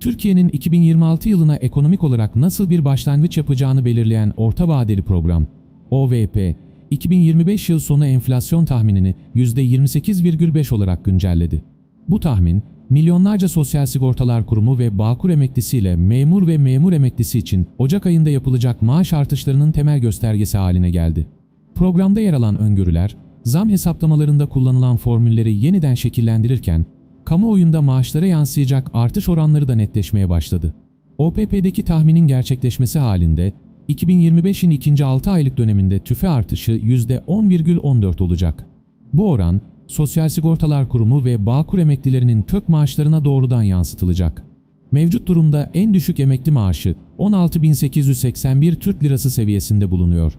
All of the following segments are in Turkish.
Türkiye'nin 2026 yılına ekonomik olarak nasıl bir başlangıç yapacağını belirleyen orta vadeli program OVP 2025 yıl sonu enflasyon tahminini %28,5 olarak güncelledi. Bu tahmin milyonlarca Sosyal Sigortalar Kurumu ve Bağkur emeklisiyle memur ve memur emeklisi için Ocak ayında yapılacak maaş artışlarının temel göstergesi haline geldi. Programda yer alan öngörüler, zam hesaplamalarında kullanılan formülleri yeniden şekillendirirken, kamuoyunda maaşlara yansıyacak artış oranları da netleşmeye başladı. OPP'deki tahminin gerçekleşmesi halinde 2025'in ikinci 6 aylık döneminde tüfe artışı %10,14 olacak. Bu oran, Sosyal Sigortalar Kurumu ve Bağkur emeklilerinin kök maaşlarına doğrudan yansıtılacak. Mevcut durumda en düşük emekli maaşı 16.881 Türk Lirası seviyesinde bulunuyor.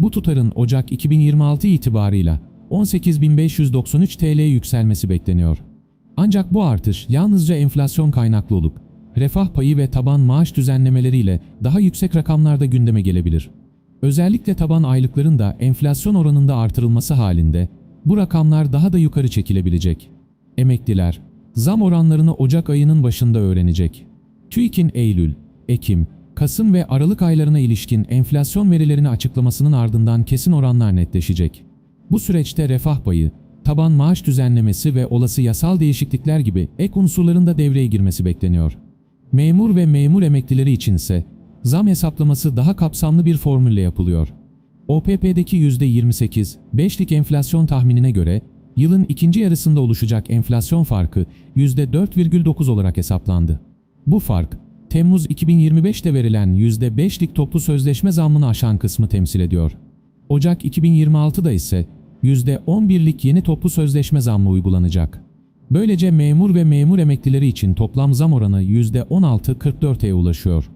Bu tutarın Ocak 2026 itibarıyla 18.593 TL'ye yükselmesi bekleniyor. Ancak bu artış yalnızca enflasyon kaynaklı olup refah payı ve taban maaş düzenlemeleriyle daha yüksek rakamlarda gündeme gelebilir. Özellikle taban aylıkların da enflasyon oranında artırılması halinde bu rakamlar daha da yukarı çekilebilecek. Emekliler zam oranlarını Ocak ayının başında öğrenecek. TÜİK'in Eylül, Ekim, Kasım ve Aralık aylarına ilişkin enflasyon verilerini açıklamasının ardından kesin oranlar netleşecek. Bu süreçte refah payı, taban maaş düzenlemesi ve olası yasal değişiklikler gibi ek unsurların da devreye girmesi bekleniyor. Memur ve memur emeklileri içinse zam hesaplaması daha kapsamlı bir formülle yapılıyor. OPP'deki %28, 5'lik enflasyon tahminine göre yılın ikinci yarısında oluşacak enflasyon farkı %4,9 olarak hesaplandı. Bu fark, Temmuz 2025'te verilen %5'lik toplu sözleşme zammını aşan kısmı temsil ediyor. Ocak 2026'da ise %11'lik yeni toplu sözleşme zammı uygulanacak. Böylece memur ve memur emeklileri için toplam zam oranı %16.44'e ulaşıyor.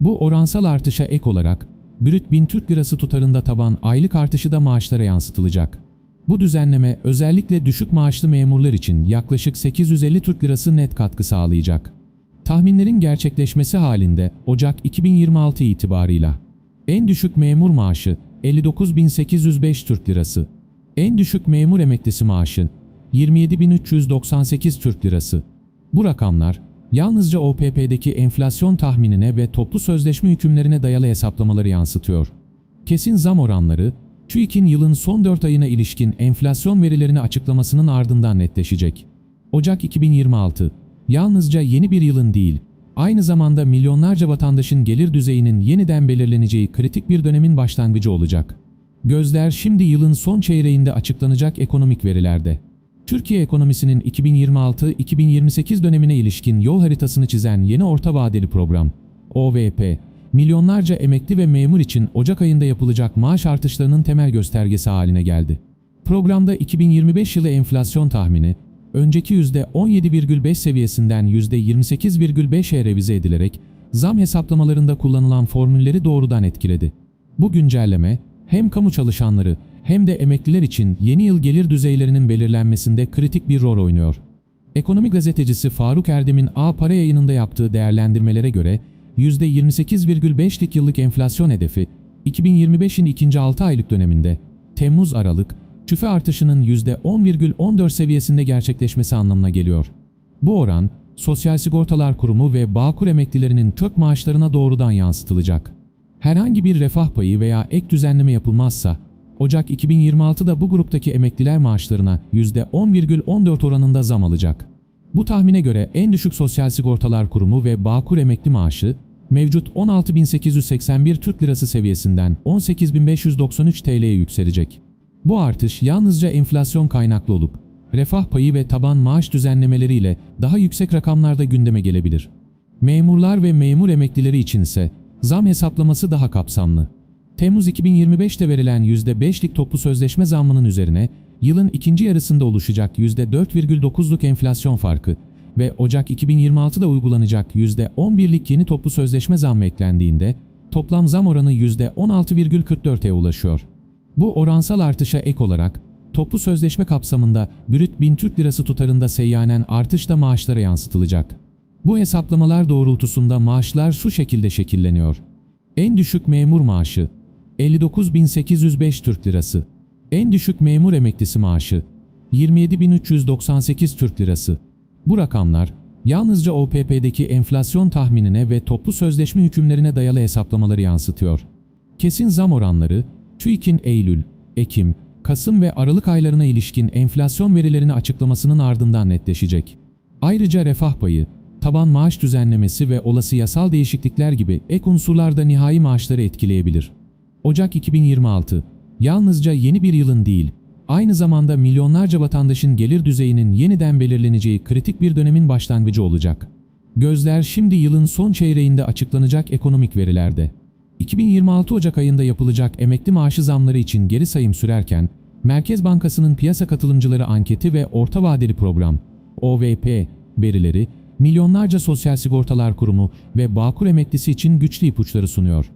Bu oransal artışa ek olarak brüt 1000 Türk Lirası tutarında taban aylık artışı da maaşlara yansıtılacak. Bu düzenleme özellikle düşük maaşlı memurlar için yaklaşık 850 Türk Lirası net katkı sağlayacak. Tahminlerin gerçekleşmesi halinde Ocak 2026 itibarıyla en düşük memur maaşı 59.805 Türk Lirası, en düşük memur emeklisi maaşı 27.398 Türk Lirası. Bu rakamlar yalnızca OPP'deki enflasyon tahminine ve toplu sözleşme hükümlerine dayalı hesaplamaları yansıtıyor. Kesin zam oranları, TÜİK'in yılın son 4 ayına ilişkin enflasyon verilerini açıklamasının ardından netleşecek. Ocak 2026, yalnızca yeni bir yılın değil, aynı zamanda milyonlarca vatandaşın gelir düzeyinin yeniden belirleneceği kritik bir dönemin başlangıcı olacak. Gözler şimdi yılın son çeyreğinde açıklanacak ekonomik verilerde. Türkiye ekonomisinin 2026-2028 dönemine ilişkin yol haritasını çizen yeni orta vadeli program, OVP, milyonlarca emekli ve memur için Ocak ayında yapılacak maaş artışlarının temel göstergesi haline geldi. Programda 2025 yılı enflasyon tahmini, önceki %17,5 seviyesinden %28,5'e revize edilerek zam hesaplamalarında kullanılan formülleri doğrudan etkiledi. Bu güncelleme hem kamu çalışanları hem de emekliler için yeni yıl gelir düzeylerinin belirlenmesinde kritik bir rol oynuyor. Ekonomi gazetecisi Faruk Erdem'in A Para yayınında yaptığı değerlendirmelere göre %28,5'lik yıllık enflasyon hedefi 2025'in ikinci 6 aylık döneminde Temmuz-Aralık tüfe artışının %10,14 seviyesinde gerçekleşmesi anlamına geliyor. Bu oran Sosyal Sigortalar Kurumu ve Bağkur emeklilerinin kök maaşlarına doğrudan yansıtılacak. Herhangi bir refah payı veya ek düzenleme yapılmazsa Ocak 2026'da bu gruptaki emekliler maaşlarına %10,14 oranında zam alacak. Bu tahmine göre en düşük Sosyal Sigortalar Kurumu ve Bağkur emekli maaşı mevcut 16.881 Türk Lirası seviyesinden 18.593 TL'ye yükselecek. Bu artış yalnızca enflasyon kaynaklı olup refah payı ve taban maaş düzenlemeleriyle daha yüksek rakamlarda gündeme gelebilir. Memurlar ve memur emeklileri için ise zam hesaplaması daha kapsamlı. Temmuz 2025'te verilen %5'lik toplu sözleşme zammının üzerine yılın ikinci yarısında oluşacak %4,9'luk enflasyon farkı ve Ocak 2026'da uygulanacak %11'lik yeni toplu sözleşme zammı eklendiğinde toplam zam oranı %16,44'e ulaşıyor. Bu oransal artışa ek olarak toplu sözleşme kapsamında brüt 1000 Türk Lirası tutarında seyyanen artış da maaşlara yansıtılacak. Bu hesaplamalar doğrultusunda maaşlar şu şekilde şekilleniyor. En düşük memur maaşı 59.805 Türk Lirası. En düşük memur emeklisi maaşı 27.398 Türk Lirası. Bu rakamlar yalnızca OPP'deki enflasyon tahminine ve toplu sözleşme hükümlerine dayalı hesaplamaları yansıtıyor. Kesin zam oranları, TÜİK'in Eylül, Ekim, Kasım ve Aralık aylarına ilişkin enflasyon verilerini açıklamasının ardından netleşecek. Ayrıca refah payı, taban maaş düzenlemesi ve olası yasal değişiklikler gibi ek unsurlar da nihai maaşları etkileyebilir. Ocak 2026, yalnızca yeni bir yılın değil, aynı zamanda milyonlarca vatandaşın gelir düzeyinin yeniden belirleneceği kritik bir dönemin başlangıcı olacak. Gözler şimdi yılın son çeyreğinde açıklanacak ekonomik verilerde. 2026 Ocak ayında yapılacak emekli maaşı zamları için geri sayım sürerken, Merkez Bankası'nın piyasa katılımcıları anketi ve orta vadeli program, OVP, verileri, milyonlarca sosyal sigortalar kurumu ve Bağkur emeklisi için güçlü ipuçları sunuyor.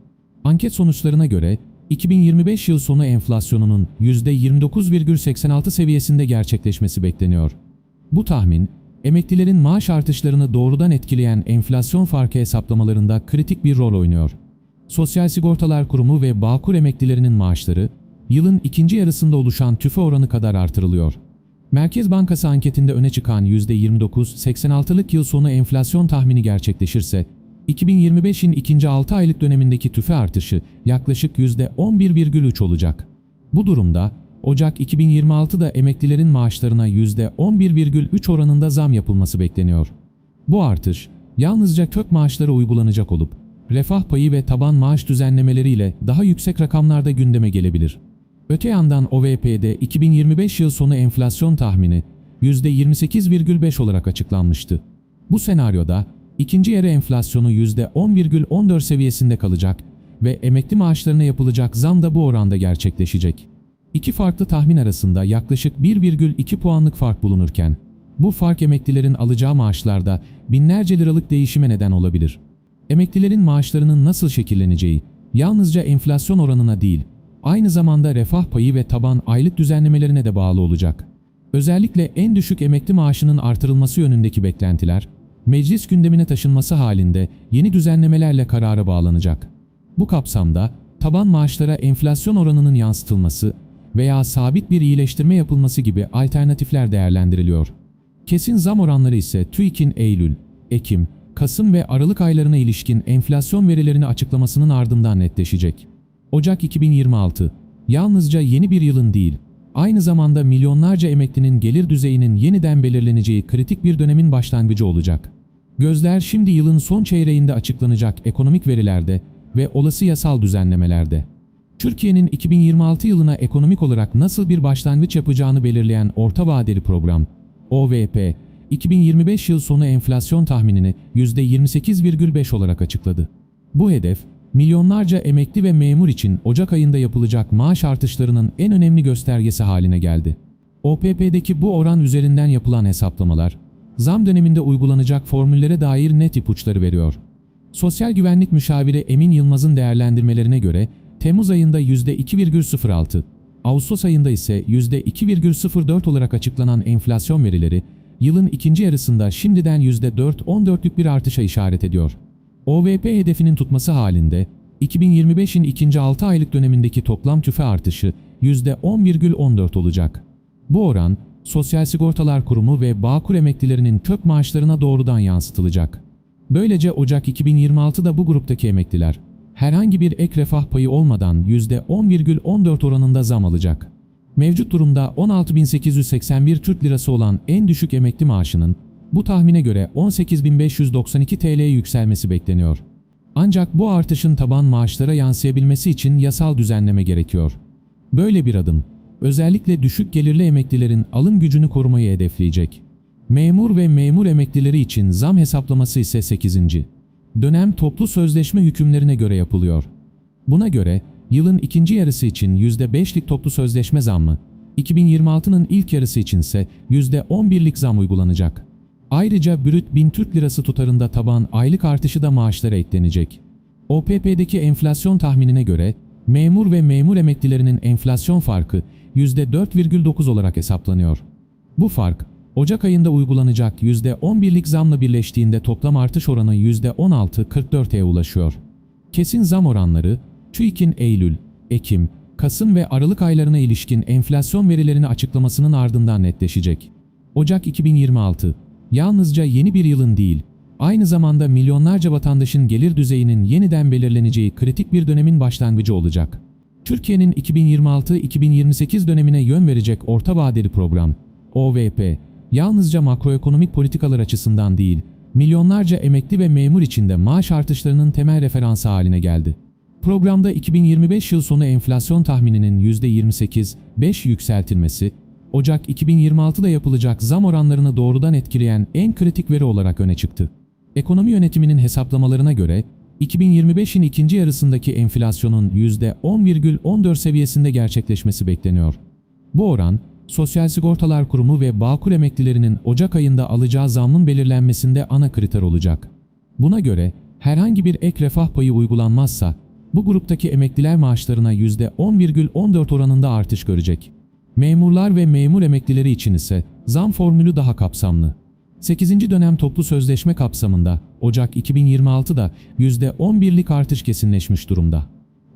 Anket sonuçlarına göre 2025 yıl sonu enflasyonunun %29,86 seviyesinde gerçekleşmesi bekleniyor. Bu tahmin, emeklilerin maaş artışlarını doğrudan etkileyen enflasyon farkı hesaplamalarında kritik bir rol oynuyor. Sosyal Sigortalar Kurumu ve Bağkur emeklilerinin maaşları, yılın ikinci yarısında oluşan tüfe oranı kadar artırılıyor. Merkez Bankası anketinde öne çıkan %29-86'lık yıl sonu enflasyon tahmini gerçekleşirse, 2025'in ikinci 6 aylık dönemindeki tüfe artışı yaklaşık %11,3 olacak. Bu durumda Ocak 2026'da emeklilerin maaşlarına %11,3 oranında zam yapılması bekleniyor. Bu artış yalnızca kök maaşlara uygulanacak olup refah payı ve taban maaş düzenlemeleriyle daha yüksek rakamlarda gündeme gelebilir. Öte yandan OVP'de 2025 yıl sonu enflasyon tahmini %28,5 olarak açıklanmıştı. Bu senaryoda ikinci yarı enflasyonu %10,14 seviyesinde kalacak ve emekli maaşlarına yapılacak zam da bu oranda gerçekleşecek. İki farklı tahmin arasında yaklaşık 1,2 puanlık fark bulunurken, bu fark emeklilerin alacağı maaşlarda binlerce liralık değişime neden olabilir. Emeklilerin maaşlarının nasıl şekilleneceği, yalnızca enflasyon oranına değil, aynı zamanda refah payı ve taban aylık düzenlemelerine de bağlı olacak. Özellikle en düşük emekli maaşının artırılması yönündeki beklentiler, meclis gündemine taşınması halinde yeni düzenlemelerle karara bağlanacak. Bu kapsamda taban maaşlara enflasyon oranının yansıtılması veya sabit bir iyileştirme yapılması gibi alternatifler değerlendiriliyor. Kesin zam oranları ise TÜİK'in Eylül, Ekim, Kasım ve Aralık aylarına ilişkin enflasyon verilerini açıklamasının ardından netleşecek. Ocak 2026, yalnızca yeni bir yılın değil, aynı zamanda milyonlarca emeklinin gelir düzeyinin yeniden belirleneceği kritik bir dönemin başlangıcı olacak. Gözler şimdi yılın son çeyreğinde açıklanacak ekonomik verilerde ve olası yasal düzenlemelerde. Türkiye'nin 2026 yılına ekonomik olarak nasıl bir başlangıç yapacağını belirleyen orta vadeli program, OVP, 2025 yıl sonu enflasyon tahminini %28,5 olarak açıkladı. Bu hedef, milyonlarca emekli ve memur için Ocak ayında yapılacak maaş artışlarının en önemli göstergesi haline geldi. OPP'deki bu oran üzerinden yapılan hesaplamalar, zam döneminde uygulanacak formüllere dair net ipuçları veriyor. Sosyal Güvenlik Müşaviri Emin Yılmaz'ın değerlendirmelerine göre Temmuz ayında %2,06, Ağustos ayında ise %2,04 olarak açıklanan enflasyon verileri, yılın ikinci yarısında şimdiden %4-14'lük bir artışa işaret ediyor. OVP hedefinin tutması halinde 2025'in ikinci 6 aylık dönemindeki toplam tüfe artışı %10,14 olacak. Bu oran Sosyal Sigortalar Kurumu ve Bağkur emeklilerinin kök maaşlarına doğrudan yansıtılacak. Böylece Ocak 2026'da bu gruptaki emekliler herhangi bir ek refah payı olmadan %10,14 oranında zam alacak. Mevcut durumda 16.881 Türk Lirası olan en düşük emekli maaşının bu tahmine göre 18.592 TL'ye yükselmesi bekleniyor. Ancak bu artışın taban maaşlara yansıyabilmesi için yasal düzenleme gerekiyor. Böyle bir adım, özellikle düşük gelirli emeklilerin alım gücünü korumayı hedefleyecek. Memur ve memur emeklileri için zam hesaplaması ise 8. Dönem toplu sözleşme hükümlerine göre yapılıyor. Buna göre yılın ikinci yarısı için %5'lik toplu sözleşme zammı, 2026'nın ilk yarısı içinse %11'lik zam uygulanacak. Ayrıca brüt 1000 Türk Lirası tutarında taban aylık artışı da maaşlara eklenecek. OPP'deki enflasyon tahminine göre memur ve memur emeklilerinin enflasyon farkı %4,9 olarak hesaplanıyor. Bu fark Ocak ayında uygulanacak %11'lik zamla birleştiğinde toplam artış oranı %16,44'e ulaşıyor. Kesin zam oranları TÜİK'in Eylül, Ekim, Kasım ve Aralık aylarına ilişkin enflasyon verilerini açıklamasının ardından netleşecek. Ocak 2026, yalnızca yeni bir yılın değil, aynı zamanda milyonlarca vatandaşın gelir düzeyinin yeniden belirleneceği kritik bir dönemin başlangıcı olacak. Türkiye'nin 2026-2028 dönemine yön verecek orta vadeli program, OVP, yalnızca makroekonomik politikalar açısından değil, milyonlarca emekli ve memur için de maaş artışlarının temel referansı haline geldi. Programda 2025 yıl sonu enflasyon tahmininin %28,5 yükseltilmesi, Ocak 2026'da yapılacak zam oranlarını doğrudan etkileyen en kritik veri olarak öne çıktı. Ekonomi yönetiminin hesaplamalarına göre 2025'in ikinci yarısındaki enflasyonun %10,14 seviyesinde gerçekleşmesi bekleniyor. Bu oran, Sosyal Sigortalar Kurumu ve Bağkur emeklilerinin Ocak ayında alacağı zamın belirlenmesinde ana kriter olacak. Buna göre herhangi bir ek refah payı uygulanmazsa bu gruptaki emekliler maaşlarına %10,14 oranında artış görecek. Memurlar ve memur emeklileri için ise zam formülü daha kapsamlı. 8. dönem toplu sözleşme kapsamında Ocak 2026'da %11'lik artış kesinleşmiş durumda.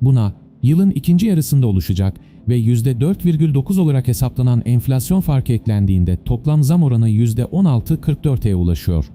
Buna yılın ikinci yarısında oluşacak ve %4,9 olarak hesaplanan enflasyon farkı eklendiğinde toplam zam oranı %16,44'e ulaşıyor.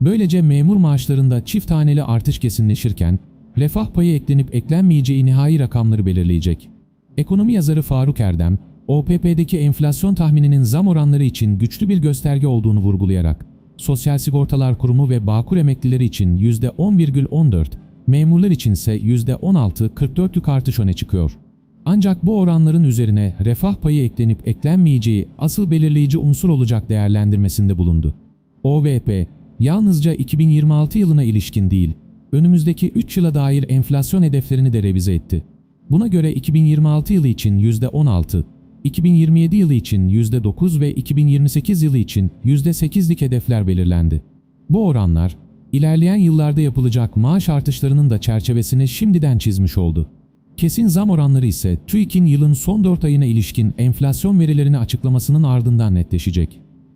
Böylece memur maaşlarında çift haneli artış kesinleşirken refah payı eklenip eklenmeyeceği nihai rakamları belirleyecek. Ekonomi yazarı Faruk Erdem, OPP'deki enflasyon tahmininin zam oranları için güçlü bir gösterge olduğunu vurgulayarak, Sosyal Sigortalar Kurumu ve Bağkur emeklileri için %10,14, memurlar içinse %16,44'lük artış öne çıkıyor. Ancak bu oranların üzerine refah payı eklenip eklenmeyeceği asıl belirleyici unsur olacak değerlendirmesinde bulundu. OVP, yalnızca 2026 yılına ilişkin değil, önümüzdeki 3 yıla dair enflasyon hedeflerini de revize etti. Buna göre 2026 yılı için %16, 2027 yılı için %9 ve 2028 yılı için %8'lik hedefler belirlendi. Bu oranlar, ilerleyen yıllarda yapılacak maaş artışlarının da çerçevesini şimdiden çizmiş oldu. Kesin zam oranları ise TÜİK'in yılın son 4 ayına ilişkin enflasyon verilerini açıklamasının ardından netleşecek.